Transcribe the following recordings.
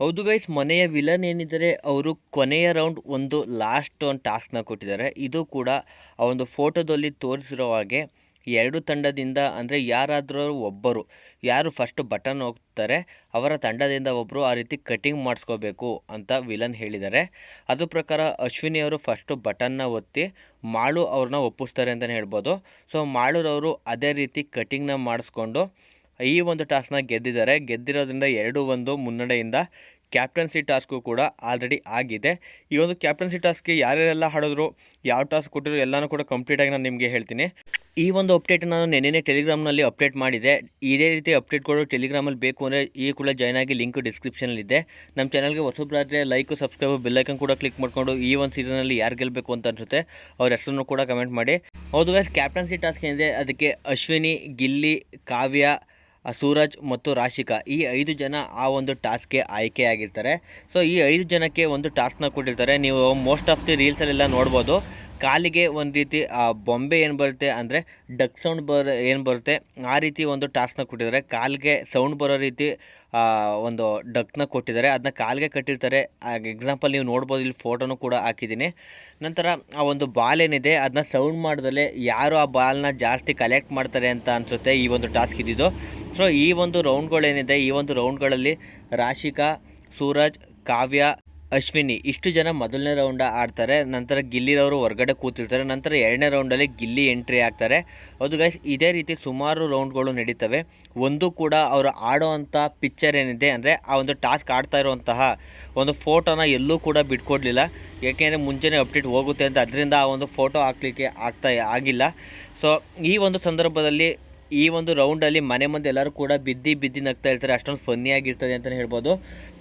ಹೌದು ಗೈಸ್ ಮನೆಯ ವಿಲನ್ ಏನಿದ್ದರೆ, ಅವರು ಕೊನೆಯ ರೌಂಡ್ ಒಂದು ಲಾಸ್ಟ್ ಒಂದು ಟಾಸ್ಕ್ನ ಕೊಟ್ಟಿದ್ದಾರೆ. ಇದು ಕೂಡ ಆ ಒಂದು ಫೋಟೋದಲ್ಲಿ ತೋರಿಸಿರೋ ಹಾಗೆ ಎರಡು ತಂಡದಿಂದ, ಅಂದರೆ ಯಾರಾದರೂ ಒಬ್ಬರು, ಯಾರು ಫಸ್ಟ್ ಬಟನ್ ಹೋಗ್ತಾರೆ, ಅವರ ತಂಡದಿಂದ ಒಬ್ಬರು ಆ ರೀತಿ ಕಟಿಂಗ್ ಮಾಡಿಸ್ಕೋಬೇಕು ಅಂತ ವಿಲನ್ ಹೇಳಿದ್ದಾರೆ. ಅದ್ರ ಪ್ರಕಾರ ಅಶ್ವಿನಿ ಅವರು ಫಸ್ಟು ಬಟನ್ನ ಒತ್ತಿ ಮಾಳು ಅವ್ರನ್ನ ಒಪ್ಪಿಸ್ತಾರೆ ಅಂತಲೇ ಹೇಳ್ಬೋದು. ಸೊ ಮಾಳುರವರು ಅದೇ ರೀತಿ ಕಟಿಂಗ್ನ ಮಾಡಿಸ್ಕೊಂಡು ಈ ಒಂದು ಟಾಸ್ಕ್ನ ಗೆದ್ದಿದ್ದಾರೆ. ಗೆದ್ದಿರೋದ್ರಿಂದ ಎರಡು ಒಂದು ಮುನ್ನಡೆಯಿಂದ ಕ್ಯಾಪ್ಟನ್ಸಿ ಟಾಸ್ಕು ಕೂಡ ಆಲ್ರೆಡಿ ಆಗಿದೆ. ಈ ಒಂದು ಕ್ಯಾಪ್ಟನ್ಸಿ ಟಾಸ್ಕ್ಗೆ ಯಾರ್ಯಾರೆಲ್ಲ ಹಾಡಿದ್ರು ಯಾವ ಟಾಸ್ಕ್ ಕೊಟ್ಟಿದ್ರು ಎಲ್ಲನೂ ಕೂಡ ಕಂಪ್ಲೀಟಾಗಿ ನಾನು ನಿಮಗೆ ಹೇಳ್ತೀನಿ. ಈ ಒಂದು ಅಪ್ಡೇಟ್ ನಾನು ನೆನ್ನೆ ಟೆಲಿಗ್ರಾಮ್ನಲ್ಲಿ ಅಪ್ಡೇಟ್ ಮಾಡಿದೆ. ಇದೇ ರೀತಿ ಅಪ್ಡೇಟ್ಗಳು ಟೆಲಿಗ್ರಾಮಲ್ಲಿ ಬೇಕು ಅಂದರೆ ಈ ಕೂಡ ಜಾಯ್ನ್ ಆಗಿ ಲಿಂಕ್ ಡಿಸ್ಕ್ರಿಪ್ಷನಲ್ಲಿದೆ ನಮ್ಮ ಚಾನಲ್ಗೆ ಹೊಸಬ್ರಾದರೆ ಲೈಕು, ಸಬ್ಸ್ಕ್ರೈಬ್ ಬೆಲ್ಲೈಕನ್ ಕೂಡ ಕ್ಲಿಕ್ ಮಾಡಿಕೊಂಡು ಈ ಒಂದು ಸೀಸನಲ್ಲಿ ಯಾರು ಗೆಲ್ಲಬೇಕು ಅಂತ ಅನಿಸುತ್ತೆ ಅವ್ರ ಹೆಸರನ್ನು ಕೂಡ ಕಮೆಂಟ್ ಮಾಡಿ. ಹೌದು ಗೈಸ್ ಕ್ಯಾಪ್ಟನ್ಸಿ ಟಾಸ್ಕ್ ಏನಿದೆ? ಅದಕ್ಕೆ ಅಶ್ವಿನಿ, ಗಿಲ್ಲಿ, ಕಾವ್ಯ ಸೂರಜ್ ಮತ್ತು ರಾಶಿಕಾ ಈ ಐದು ಜನ ಆ ಒಂದು ಟಾಸ್ಕ್ಗೆ ಆಯ್ಕೆಯಾಗಿರ್ತಾರೆ. ಸೊ, ಈ ಐದು ಜನಕ್ಕೆ ಒಂದು ಟಾಸ್ಕ್ನ ಕೊಟ್ಟಿರ್ತಾರೆ. ನೀವು ಮೋಸ್ಟ್ ಆಫ್ ದಿ ರೀಲ್ಸಲ್ಲೆಲ್ಲ ನೋಡ್ಬೋದು. ಕಾಲಿಗೆ ಒಂದು ರೀತಿ ಬೊಂಬೆ ಏನು ಬರುತ್ತೆ ಅಂದರೆ ಡಕ್ ಸೌಂಡ್ ಬರ, ಏನು ಬರುತ್ತೆ, ಆ ರೀತಿ ಒಂದು ಟಾಸ್ಕ್ನ ಕೊಟ್ಟಿದ್ದಾರೆ. ಕಾಲಿಗೆ ಸೌಂಡ್ ಬರೋ ರೀತಿ ಒಂದು ಡಕ್ನ ಕೊಟ್ಟಿದ್ದಾರೆ. ಅದನ್ನ ಕಾಲಿಗೆ ಕಟ್ಟಿರ್ತಾರೆ. ಎಕ್ಸಾಂಪಲ್ ನೀವು ನೋಡ್ಬೋದು, ಇಲ್ಲಿ ಫೋಟೋನು ಕೂಡ ಹಾಕಿದ್ದೀನಿ. ನಂತರ ಆ ಒಂದು ಬಾಲ್ ಏನಿದೆ ಅದನ್ನ ಸೌಂಡ್ ಮಾಡಿದಲೆ ಯಾರು ಆ ಬಾಲ್ನ ಜಾಸ್ತಿ ಕಲೆಕ್ಟ್ ಮಾಡ್ತಾರೆ ಅಂತ ಅನಿಸುತ್ತೆ ಈ ಒಂದು ಟಾಸ್ಕ್ ಇದ್ದಿದ್ದು. ಸೊ ಈ ಒಂದು ರೌಂಡ್ಗಳೇನಿದೆ ಈ ಒಂದು ರೌಂಡ್ಗಳಲ್ಲಿ ರಾಶಿಕಾ, ಸೂರಜ್, ಕಾವ್ಯ, ಅಶ್ವಿನಿ ಇಷ್ಟು ಜನ ಮೊದಲನೇ ರೌಂಡ ಆಡ್ತಾರೆ. ನಂತರ ಗಿಲ್ಲಿರವರು ಹೊರಗಡೆ ಕೂತಿರ್ತಾರೆ. ನಂತರ ಎರಡನೇ ರೌಂಡಲ್ಲಿ ಗಿಲ್ಲಿ ಎಂಟ್ರಿ ಆಗ್ತಾರೆ ಅದು ಗೈಸ್ ಇದೇ ರೀತಿ ಸುಮಾರು ರೌಂಡ್ಗಳು ನಡೀತವೆ. ಒಂದು ಕೂಡ ಅವರು ಆಡೋವಂಥ ಪಿಕ್ಚರ್ ಏನಿದೆ ಅಂದರೆ, ಆ ಒಂದು ಟಾಸ್ಕ್ ಆಡ್ತಾ ಇರುವಂತಹ ಒಂದು ಫೋಟೋನ ಎಲ್ಲೂ ಕೂಡ ಬಿಟ್ಕೊಡ್ಲಿಲ್ಲ. ಏಕೆಂದರೆ ಮುಂಚೆನೇ ಅಪ್ಡೇಟ್ ಹೋಗುತ್ತೆ ಅಂತ. ಅದರಿಂದ ಆ ಒಂದು ಫೋಟೋ ಹಾಕ್ಲಿಕ್ಕೆ ಆಗ್ತಾ, ಆಗಿಲ್ಲ. ಸೊ ಈ ಒಂದು ಸಂದರ್ಭದಲ್ಲಿ ಈ ಒಂದು ರೌಂಡಲ್ಲಿ ಮನೆ ಮುಂದೆ ಎಲ್ಲರೂ ಕೂಡ ಬಿದ್ದಿ ಬಿದ್ದಿ ನಗ್ತಾ ಇರ್ತಾರೆ. ಅಷ್ಟೊಂದು ಫನ್ನಿ ಆಗಿರ್ತದೆ ಅಂತಲೇ ಹೇಳ್ಬೋದು.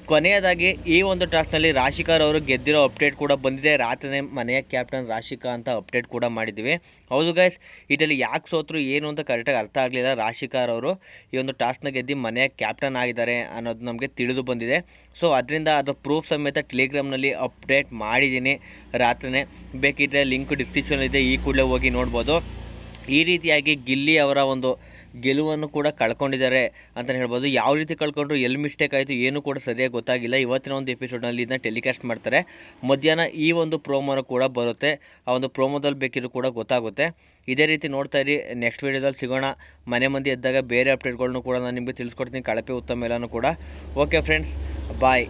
ಕೊನೆಯದಾಗಿ ಈ ಒಂದು ಟಾಸ್ಕ್ನಲ್ಲಿ ರಾಶಿಕಾರ್ ಅವರು ಗೆದ್ದಿರೋ ಅಪ್ಡೇಟ್ ಕೂಡ ಬಂದಿದೆ. ರಾತ್ರಿನೇ ಮನೆಯ ಕ್ಯಾಪ್ಟನ್ ರಾಶಿಕಾ ಅಂತ ಅಪ್ಡೇಟ್ ಕೂಡ ಮಾಡಿದ್ವಿ. ಹೌದು ಗೈಸ್ ಇದರಲ್ಲಿ ಯಾಕೆ ಸೋತರು ಏನು ಅಂತ ಕರೆಕ್ಟಾಗಿ ಅರ್ಥ ಆಗಲಿಲ್ಲ ರಾಶಿಕಾರ್ ಅವರು ಈ ಒಂದು ಟಾಸ್ಕ್ನ ಗೆದ್ದು ಮನೆಯ ಕ್ಯಾಪ್ಟನ್ ಆಗಿದ್ದಾರೆ ಅನ್ನೋದು ನಮಗೆ ತಿಳಿದು ಬಂದಿದೆ. ಸೊ ಅದರಿಂದ ಅದು ಪ್ರೂಫ್ ಸಮೇತ ಟೆಲಿಗ್ರಾಮ್ನಲ್ಲಿ ಅಪ್ಡೇಟ್ ಮಾಡಿದ್ದೀನಿ ರಾತ್ರಿನೇ. ಬೇಕಿದ್ದರೆ ಲಿಂಕ್ ಡಿಸ್ಕ್ರಿಪ್ಷನ್ ಇದೆ, ಈ ಕೂಡಲೇ ಹೋಗಿ ನೋಡ್ಬೋದು. ಈ ರೀತಿಯಾಗಿ ಗಿಲ್ಲಿ ಅವರ ಒಂದು ಗೆಲುವನ್ನು ಕೂಡ ಕಳ್ಕೊಂಡಿದ್ದಾರೆ ಅಂತಲೇ ಹೇಳ್ಬೋದು. ಯಾವ ರೀತಿ ಕಳ್ಕೊಂಡ್ರು, ಎಲ್ಲಿ ಮಿಸ್ಟೇಕ್ ಆಯಿತು, ಏನು ಕೂಡ ಸರಿಯಾಗಿ ಗೊತ್ತಾಗಿಲ್ಲ. ಇವತ್ತಿನ ಒಂದು ಎಪಿಸೋಡ್ನಲ್ಲಿ ಇದನ್ನ ಟೆಲಿಕಾಸ್ಟ್ ಮಾಡ್ತಾರೆ. ಮಧ್ಯಾಹ್ನ ಈ ಒಂದು ಪ್ರೋಮೋನು ಕೂಡ ಬರುತ್ತೆ. ಆ ಒಂದು ಪ್ರೋಮೋದಲ್ಲಿ ಬೇಕಿದ್ರು ಕೂಡ ಗೊತ್ತಾಗುತ್ತೆ. ಇದೇ ರೀತಿ ನೋಡ್ತಾ ಇರಿ. ನೆಕ್ಸ್ಟ್ ವೀಡಿಯೋದಲ್ಲಿ ಸಿಗೋಣ. ಮನೆ ಮಂದಿ ಎದ್ದಾಗ ಬೇರೆ ಅಪ್ಡೇಟ್ಗಳನ್ನು ಕೂಡ ನಾನು ನಿಮಗೆ ತಿಳಿಸ್ಕೊಡ್ತೀನಿ. ಕಳಪೆ ಉತ್ತಮ ಎಲ್ಲನೂ ಕೂಡ. Okay friends bye